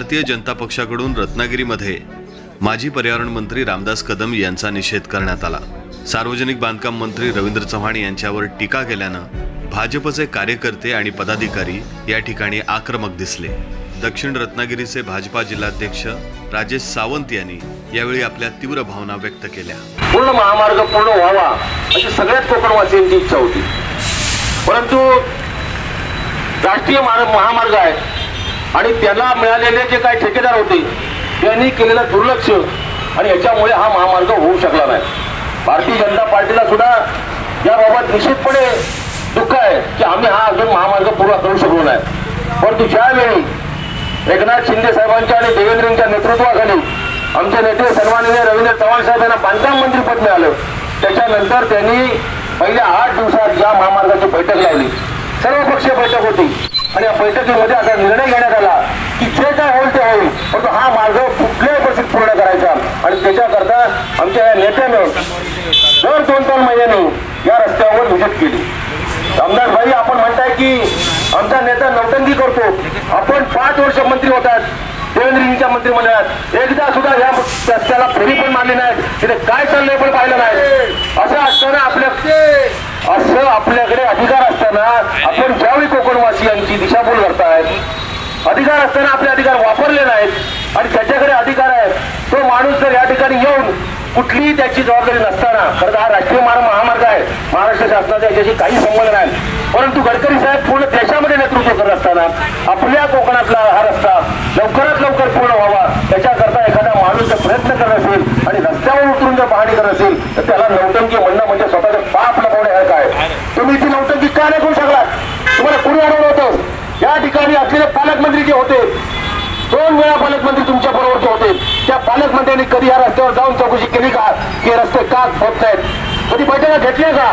भारतीय जनता पक्षाकडून रत्नागिरीमध्ये माजी पर्यावरण मंत्री रामदास कदम यांचा निषेध करण्यात आला. सार्वजनिक बांधकाम मंत्री रवींद्र चव्हाण यांच्यावर टीका केल्यानं भाजपचे कार्यकर्ते आणि पदाधिकारी या ठिकाणी आक्रमक दिसले. दक्षिण रत्नागिरीचे भाजपा जिल्हाध्यक्ष राजेश सावंत यांनी यावेळी आपल्या तीव्र भावना व्यक्त केल्या. पूर्ण महामार्ग पूर्ण व्हावा अशी सगळ्यात कोकणवासियांची इच्छा होती. परंतु राष्ट्रीय महामार्ग आहे. आणि त्याला मिळालेले जे काही ठेकेदार होते त्यांनी केलेलं दुर्लक्ष. आणि याच्यामुळे हा महामार्ग होऊ शकला नाही. भारतीय जनता पार्टीला सुद्धा याबाबत निश्चितपणे दुःख आहे की आम्ही हा अजून महामार्ग पूर्ण करू शकलो नाही. परंतु ज्यावेळी एकनाथ शिंदे साहेबांच्या आणि देवेंद्रांच्या नेतृत्वाखाली आमचे नेते सन्माननीय रवींद्र चव्हाण साहेब यांना बांधकाम मंत्रीपद मिळालं त्याच्यानंतर त्यांनी पहिल्या आठ दिवसात या महामार्गाची बैठक लावली. सर्वपक्षीय बैठक होती. आणि या बैठकीमध्ये असा निर्णय घेण्यात आला. की जे काय होईल ते होईल. परंतु हा मार्ग कुठल्याही परिस्थितीत पूर्ण करायचा. आणि त्याच्याकरता आमच्या या नेत्यानं दर दोन दोन महिन्याने या रस्त्यावर व्हिजिट केली. आमदार भाई आपण म्हणताय की आमचा नेता नौटंकी करतो. आपण पाच वर्ष मंत्री होतात देवेंद्रजींच्या मंत्रिमंडळात. एकदा सुद्धा या रस्त्याला फेरी पण मारली नाही तिथे काय चाललंय पण पाहिलं नाही असं असताना आपल्या असं आपल्याकडे अधिकार असताना आपण ज्यावेळी कोकणवासियांची दिशाभूल करतायत अधिकार असताना आपले अधिकार वापरले नाहीत आणि त्याच्याकडे अधिकार आहे तो माणूस जर या ठिकाणी येऊन कुठलीही त्याची जबाबदारी नसताना खरं हा राष्ट्रीय मार्ग महामार्ग आहे. महाराष्ट्र शासनाचा याच्याशी काही संबंध नाही. परंतु गडकरी साहेब पूर्ण देशामध्ये नेतृत्व करत असताना आपल्या कोकणातला हा रस्ता लवकरात लवकर पूर्ण व्हावा त्याच्याकरता एखादा माणूस जर प्रयत्न करत असेल आणि रस्त्यावर उतरून जर पाहणी करत असेल तर त्याला नौटंकी म्हणणं म्हणजे स्वतःचं पाप लपवणे आहे काय तुम्ही ती नौटंकी का नाही करू शकलात तुम्हाला कुणी अडवलं होतं. या ठिकाणी असलेले पालकमंत्री जे होते दोन वेळा पालकमंत्री तुमच्या बरोबरचे होते. त्या पालकमंत्र्यांनी कधी या रस्त्यावर जाऊन चौकशी केली का? की रस्ते का होत नाहीत कधी बैठका घेतल्या का?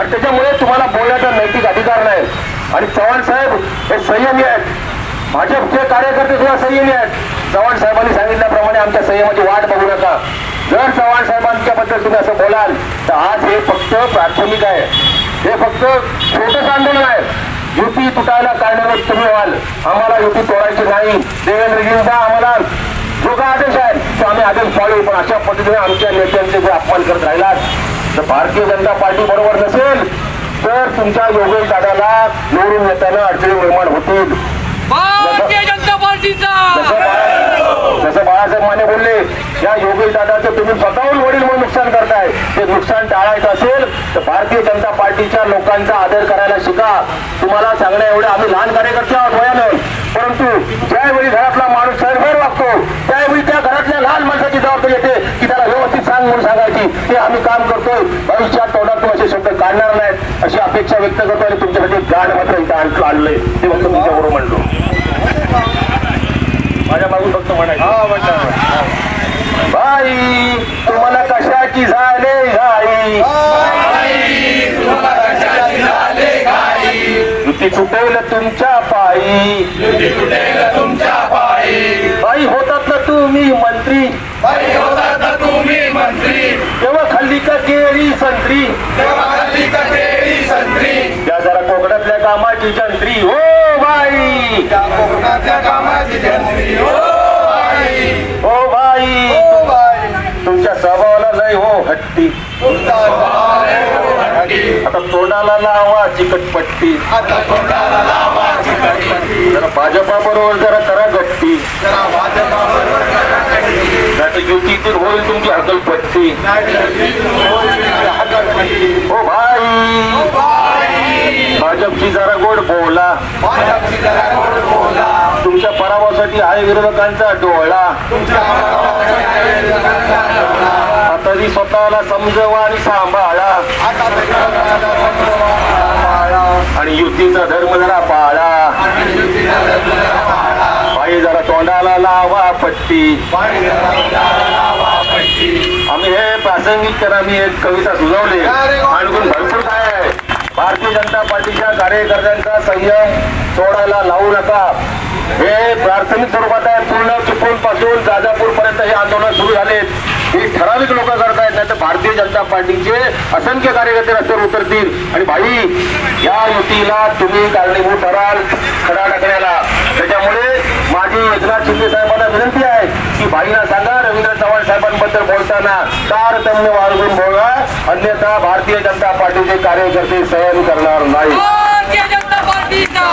आणि त्याच्यामुळे तुम्हाला बोलण्याचा नैतिक अधिकार नाही. आणि चव्हाण साहेब हे संयमी आहेत. भाजपचे कार्यकर्ते सुद्धा संयमी आहेत. चव्हाण साहेबांनी सांगितल्याप्रमाणे आमच्या संयमाची वाट बघू नका. जर चव्हाण साहेबांच्या बद्दल तुम्ही असं बोलाल तर आज हे फक्त प्राथमिक आहे. हे फक्त छोटंच आंदोलन आहे. युती तुटायला काढण्यावर तुम्ही व्हाल. आम्हाला युती तोडायची नाही. देवेंद्रजींचा आम्हाला जो काय आदेश आहे. तो आम्ही आदेश पाळू. पण अशा पद्धतीने आमच्या नेत्यांचे जे अपमान करत राहिलात तर भारतीय जनता पार्टी बरोबर नसेल तर तुमच्या योगेश दादाला निवडून येताना अडचणी निर्माण होतील. भारतीय जनता पार्टीचा! जसं बाळा- जसं बाळासाहेब माने बोलले या योगेश दादाचं तुम्ही स्वतःहून वडील म्हणून नुकसान करताय. ते नुकसान टाळायचं असेल जनता पार्टीच्या लोकांचा आदर करायला शिका तुम्हाला सांगण्या एवढं आम्ही लहान कार्यकर्ते आहोत वयानं. परंतु ज्यावेळी घरातला माणूस सरभर वागतो त्यावेळी त्या घरातल्या लहान माणसाची जबाबदारी येते की त्याला व्यवस्थित सांग म्हणून सांगायची. ते आम्ही काम करतोय. भविष्यात तोंडातून असे शब्द काढणार नाहीत. अशी अपेक्षा व्यक्त करतो आणि तुमच्यासाठी गाड मात्र इथं आणलं आणलंय. ते फक्त तुमच्याबरोबर म्हणलो माझ्या मागून फक्त म्हणायचं. बाई तुम्हाला कशाची झाले? युती तुटेल तुमच्या पायी? बाई होतात ना तुम्ही मंत्री. तेव्हा खाल्ली का केळी संत्री? त्या जरा कोकणातल्या कामाची जंत्री. हो बाई. हो बाई. तुमच्या स्वभावाला लय हो हट्टी. आता तोंडाला लावा चिकटपट्टी. जरा भाजपा बरोबर जरा करा गट्टी. नाही युतीतील होईल तुमची हकलपट्टी. हो भाई. भाजपची जरा गोड बोला. तुमच्या पराभवासाठी आहे विरोधकांचा डोळा. तरी स्वतःला समजवा आणि सांभाळा. आणि युतीचा धर्म जरा पाळा. बाई जरा तोंडाला लावा पट्टी. आम्ही हे प्रासंगिक तर आम्ही एक कविता सुचवली. आणखून भरपूर काय आहे. भारतीय जनता पार्टीच्या कार्यकर्त्यांचा संयम सोडायला लावू नका. हे प्राथमिक स्वरूपात आहे. पूर्ण चिपळूणपासून जाजापूर पर्यंत हे आंदोलन सुरू झालेत. ही ठराविक लोक करतात. नाही तर भारतीय जनता पार्टीचे असंख्य कार्यकर्ते रस्त्यावर उतरतील. आणि भाई या युतीला तुम्ही कारणीभूत ठराल खडा टाकण्याला त्याच्यामुळे माझी एकनाथ शिंदे साहेबांना विनंती आहे की भाईला सांगा रवींद्र चव्हाण साहेबांबद्दल बोलताना तारतम्य वाढवून बोला. अन्यथा भारतीय जनता पार्टीचे कार्यकर्ते सहन करणार नाही भारतीय जनता पार्टीचा!